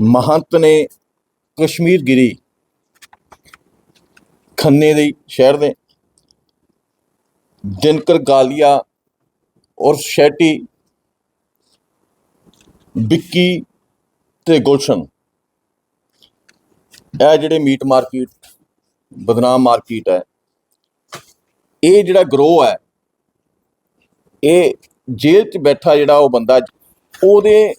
ਮਹੰਤ ਨੇ ਕਸ਼ਮੀਰ ਗਿਰੀ ਖੰਨੇ ਦੇ ਸ਼ਹਿਰ ਦੇ ਦਿਨਕਰ ਗਾਲੀਆ ਔਰ ਸ਼ੈਟੀ ਵਿੱਕੀ ਤੇ ਗੁਲਸ਼ਨ। ਇਹ ਜਿਹੜੇ ਮੀਟ ਮਾਰਕੀਟ, ਬਦਨਾਮ ਮਾਰਕੀਟ ਹੈ, ਇਹ ਜਿਹੜਾ ਗਰੋਹ ਹੈ, ਇਹ ਜੇਲ੍ਹ 'ਚ ਬੈਠਾ ਜਿਹੜਾ ਉਹ ਬੰਦਾ, ਉਹਦੇ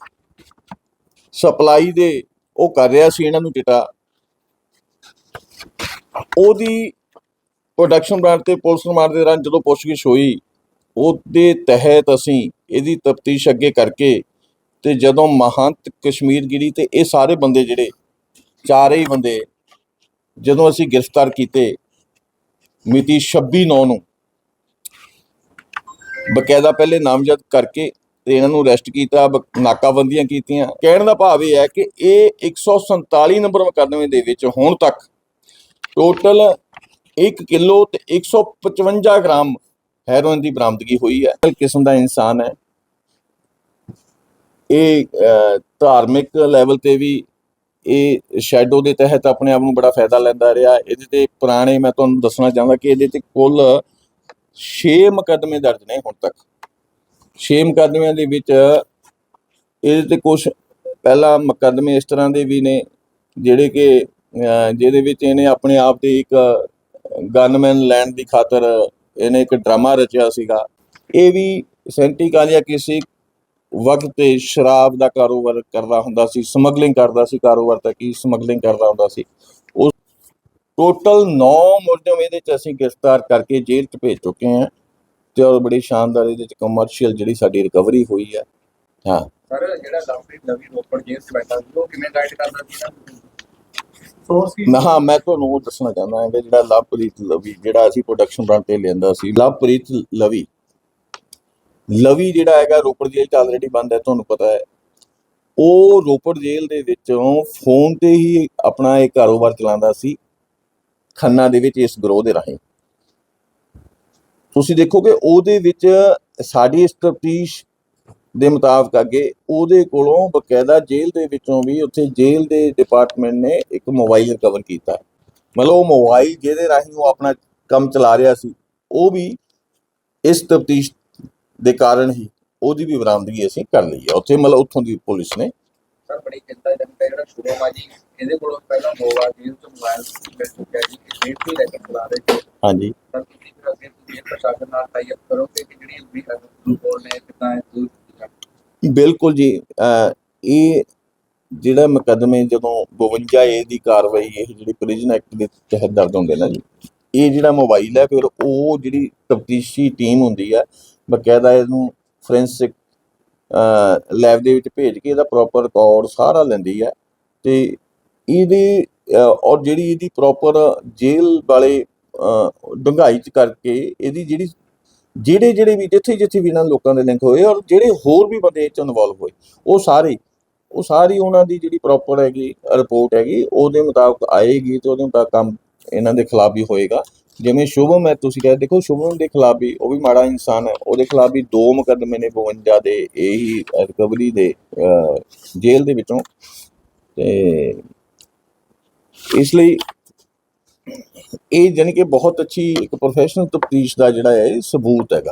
ਸਪਲਾਈ ਦੇ ਉਹ ਕਰ ਰਿਹਾ ਸੀ ਇਹਨਾਂ ਨੂੰ ਚਿੱਟਾ ਉਹਦੀ ਪ੍ਰੋਡਕਸ਼ਨ ਬ੍ਰਾਂਡ ਤੇ ਪੁਲਿਸ ਰਿਮਾਂਡ ਦੇ ਦੌਰਾਨ ਜਦੋਂ ਪੁੱਛਗਿੱਛ ਹੋਈ, ਉਹਦੇ ਤਹਿਤ ਅਸੀਂ ਇਹਦੀ ਤਫਤੀਸ਼ ਅੱਗੇ ਕਰਕੇ ਤੇ ਜਦੋਂ ਮਹੰਤ ਕਸ਼ਮੀਰਗਿਰੀ ਤੇ ਇਹ ਸਾਰੇ ਬੰਦੇ ਜਿਹੜੇ ਚਾਰੇ ਹੀ ਬੰਦੇ ਜਦੋਂ ਅਸੀਂ ਗ੍ਰਿਫਤਾਰ ਕੀਤੇ ਮਿਤੀ 26 ਨੌ ਨੂੰ, ਬਕਾਇਦਾ ਪਹਿਲੇ ਨਾਮਜ਼ਦ ਕਰਕੇ ਤੇ ਇਹਨਾਂ ਨੂੰ ਅਰੈਸਟ ਕੀਤਾ, ਬ- ਨਾਕਾਬੰਦੀਆਂ ਕੀਤੀਆਂ। ਕਹਿਣ ਦਾ ਭਾਵ ਇਹ ਹੈ ਕਿ ਇਹ 147 ਨੰਬਰ ਮੁਕੱਦਮੇ ਦੇ ਵਿੱਚ ਹੁਣ ਤੱਕ ਟੋਟਲ 1 ਕਿਲੋ ਤੇ 155 ਗ੍ਰਾਮ ਹੈਰੋਇਨ ਦੀ ਬਰਾਮਦਗੀ ਹੋਈ ਹੈ। ਕਿਸਮ ਦਾ ਇਨਸਾਨ ਹੈ। ਇਹ ਧਾਰਮਿਕ ਲੈਵਲ ਤੇ ਵੀ ਇਹ ਸ਼ੈਡੋ ਦੇ ਤਹਿਤ ਆਪਣੇ ਆਪ ਨੂੰ ਬੜਾ ਫਾਇਦਾ ਲੈਂਦਾ ਰਿਹਾ। ਇਹਦੇ ਤੇ ਪੁਰਾਣੇ ਮੈਂ ਤੁਹਾਨੂੰ ਦੱਸਣਾ ਚਾਹੁੰਦਾ ਕਿ ਇਹਦੇ ਤੇ ਕੁੱਲ 6 ਮੁਕੱਦਮੇ ਦਰਜ ਨੇ ਹੁਣ ਤੱਕ। 6 ਮੁਕੱਦਮਿਆਂ ਦੇ ਵਿੱਚ ਇਹਦੇ ਤੇ ਕੁਝ ਪਹਿਲਾ ਮੁਕੱਦਮੇ ਇਸ ਤਰ੍ਹਾਂ ਦੇ ਵੀ ਨੇ, ਜਿਹੜੇ ਕਿ ਜਿਹਦੇ ਵਿੱਚ ਇਹਨੇ ਆਪਣੇ ਆਪ ਤੇ ਇੱਕ ਗਨਮੈਨ ਲੈਣ ਦੀ ਖਾਤਰ ਇਹਨੇ ਇੱਕ ਡਰਾਮਾ ਰਚਿਆ ਸੀਗਾ। ਇਹ ਵੀ ਸੈਂਟੀ ਕਾਲੀਆ ਕਿਸੇ ਵਕਤ ਤੇ ਸ਼ਰਾਬ ਦਾ ਕਾਰੋਬਾਰ ਕਰਦਾ ਹੁੰਦਾ ਸੀ, ਸਮਗਲਿੰਗ ਕਰਦਾ ਸੀ, ਕਾਰੋਬਾਰ ਤਾਂ ਕੀ ਸਮਗਲਿੰਗ ਕਰਦਾ ਹੁੰਦਾ ਸੀ। ਉਸ ਟੋਟਲ 9 ਮੁਲਜ਼ਮ ਇਹਦੇ ਚ ਅਸੀਂ ਗ੍ਰਿਫਤਾਰ ਕਰਕੇ ਜੇਲ੍ਹ ਚ ਭੇਜ ਚੁੱਕੇ ਹਾਂ। ਤੇ ਔਰ ਬੜੀ ਸ਼ਾਨਦਾਰ ਇਹਦੇ ਚ ਕਮਰਸ਼ੀਅਲ ਜਿਹੜੀ ਸਾਡੀ ਰਿਕਵਰੀ ਹੋਈ ਹੈ। ਹਾਂ। ਸਰ ਜਿਹੜਾ ਲਵਪ੍ਰੀਤ ਨਵੀਂ ਰੋਪੜ ਜੇਲ੍ਹ 'ਚ ਬੈਠਾ ਸੀ ਉਹ ਕਿਵੇਂ ਗਾਈਡ ਕਰਦਾ ਸੀ ਨਾ ਸੋਰਸ ਕੀ? ਮੈਂ ਹਾਂ ਮੈਂ ਤੁਹਾਨੂੰ ਉਹ ਦੱਸਣਾ ਚਾਹੁੰਦਾ ਹਾਂ ਕਿ ਜਿਹੜਾ ਲਵਪ੍ਰੀਤ ਲਵੀ ਜਿਹੜਾ ਅਸੀਂ ਪ੍ਰੋਡਕਸ਼ਨ ਬ੍ਰਾਂਡ ਤੇ ਲਿਆਂਦਾ ਸੀ ਲਵਪ੍ਰੀਤ ਲਵੀ। ਲਵੀ ਜਿਹੜਾ ਹੈਗਾ ਰੋਪੜ ਜੇਲ੍ਹ ਚ ਆਲਰੇਡੀ ਬੰਦ ਹੈ ਤੁਹਾਨੂੰ ਪਤਾ ਹੈ। ਉਹ ਰੋਪੜ ਜੇਲ੍ਹ ਦੇ ਵਿੱਚੋਂ ਫੋਨ ਤੇ ਹੀ ਆਪਣਾ ਇਹ ਕਾਰੋਬਾਰ ਚਲਾਉਂਦਾ ਸੀ ਖੰਨਾ ਦੇ ਵਿੱਚ ਇਸ ਗਰੋਹ ਦੇ ਰਾਹੀਂ। ਤੁਸੀਂ ਦੇਖੋਗੇ ਉਹਦੇ ਵਿੱਚ ਸਾਡੀ ਇਸ ਤਫਤੀਸ਼ ਦੇ ਮੁਤਾਬਕ ਅੱਗੇ ਉਹਦੇ ਕੋਲੋਂ ਬਕਾਇਦਾ ਜੇਲ੍ਹ ਦੇ ਵਿੱਚੋਂ ਵੀ ਉੱਥੇ ਜੇਲ੍ਹ ਦੇ ਡਿਪਾਰਟਮੈਂਟ ਨੇ ਇੱਕ ਮੋਬਾਈਲ ਰਿਕਵਰ ਕੀਤਾ। ਮਤਲਬ ਉਹ ਮੋਬਾਈਲ ਜਿਹਦੇ ਰਾਹੀਂ ਉਹ ਆਪਣਾ ਕੰਮ ਚਲਾ ਰਿਹਾ ਸੀ ਉਹ ਵੀ ਇਸ ਤਫਤੀਸ਼ ਦੇ ਕਾਰਨ ਹੀ ਉਹਦੀ ਵੀ ਬਰਾਮਦਗੀ ਅਸੀਂ ਕਰ ਲਈ ਹੈ। ਉੱਥੇ ਮਤਲਬ ਉੱਥੋਂ ਦੀ ਪੁਲਿਸ ਨੇ। ਸਰ ਬੜੀ ਚਿੰਤਾਜਨਕ ਹੈ ਜਿਹੜਾ ਸ਼ੁਭਮ ਆ ਜੀ ਇਹਦੇ ਕੋਲੋਂ ਪਹਿਲਾਂ ਦੋ ਵਾਰ ਜੇਲ੍ਹ 'ਚ ਮੋਬਾਈਲ ਮਿਲ ਚੁੱਕਿਆ ਜੀ ਕਿ ਸੇਫਟੀ ਲੈ ਕੇ ਚਲਾ ਰਹੇ ਸੀ। ਹਾਂਜੀ। ਸਰ ਤੁਸੀਂ ਫਿਰ ਪ੍ਰਸ਼ਾਸਨ ਨਾਲ ਟਾਈ ਅਪ ਕਰੋਗੇ ਕਿ ਜਿਹੜੀ ਵੀ ਬੋਲ ਨੇ ਕਿਦਾਂ ਦੂਰ ਬਿਲਕੁਲ ਜੀ ਇਹ ਜਿਹੜਾ ਮੁਕੱਦਮੇ ਜਦੋਂ 52 ਏ ਦੀ ਕਾਰਵਾਈ, ਇਹ ਜਿਹੜੀ ਪ੍ਰਿਜ਼ਨ ਐਕਟ ਦੇ ਤਹਿਤ ਦਰਜ ਹੁੰਦੇ ਨਾ ਜੀ, ਇਹ ਜਿਹੜਾ ਮੋਬਾਈਲ ਹੈ, ਫਿਰ ਉਹ ਜਿਹੜੀ ਤਫਤੀਸ਼ੀ ਟੀਮ ਹੁੰਦੀ ਹੈ ਬਕਾਇਦਾ ਇਹਨੂੰ ਫੋਰੈਂਸਿਕ ਲੈਬ ਦੇ ਵਿੱਚ ਭੇਜ ਕੇ ਇਹਦਾ ਪ੍ਰੋਪਰ ਰਿਕਾਰਡ ਸਾਰਾ ਲੈਂਦੀ ਹੈ ਤੇ ਇਹਦੀ ਔਰ ਜਿਹੜੀ ਇਹਦੀ ਪ੍ਰੋਪਰ ਜੇਲ੍ਹ ਵਾਲੇ ਅਹ, ਡੂੰਘਾਈ ਚ ਕਰਕੇ ਇਹਦੀ ਜਿਹੜੀ ਜਿਹੜੇ ਜਿਹੜੇ ਵੀ ਜਿੱਥੇ ਜਿੱਥੇ ਵੀ ਇਹਨਾਂ ਲੋਕਾਂ ਦੇ ਲਿੰਕ ਹੋਏ ਔਰ ਜਿਹੜੇ ਹੋਰ ਵੀ ਬੰਦੇ ਇਹ ਚ ਇਨਵੋਲਵ ਹੋਏ ਉਹ ਸਾਰੇ ਉਹ ਸਾਰੀ ਉਹਨਾਂ ਦੀ ਜਿਹੜੀ ਪ੍ਰੋਪਰ ਹੈਗੀ ਰਿਪੋਰਟ ਹੈਗੀ ਉਹਦੇ ਮੁਤਾਬਕ ਆਏਗੀ ਤੇ ਉਹਦੇ ਮੁਤਾਬਕ ਕੰਮ ਇਹਨਾਂ ਦੇ ਖਿਲਾਫ ਵੀ ਹੋਏਗਾ। ਜਿਵੇਂ ਸ਼ੁਭਮ ਹੈ ਤੁਸੀਂ ਕਹਿੰਦੇ ਦੇਖੋ ਸ਼ੁਭਮ ਦੇ ਖਿਲਾਫ ਵੀ ਉਹ ਵੀ ਮਾੜਾ ਇਨਸਾਨ ਹੈ ਉਹਦੇ ਖਿਲਾਫ ਵੀ ਦੋ ਮੁਕੱਦਮੇ ਨੇ 52 ਦੇ ਇਹੀ ਰਿਕਵਰੀ ਦੇ ਜੇਲ੍ਹ ਦੇ ਵਿੱਚੋਂ। ਤੇ ਇਸ ਲਈ ਇਹ ਜਾਣੀ ਕਿ ਬਹੁਤ ਅੱਛੀ ਇੱਕ ਪ੍ਰੋਫੈਸ਼ਨਲ ਤਫਤੀਸ਼ ਦਾ ਜਿਹੜਾ ਹੈ ਇਹ ਸਬੂਤ ਹੈਗਾ।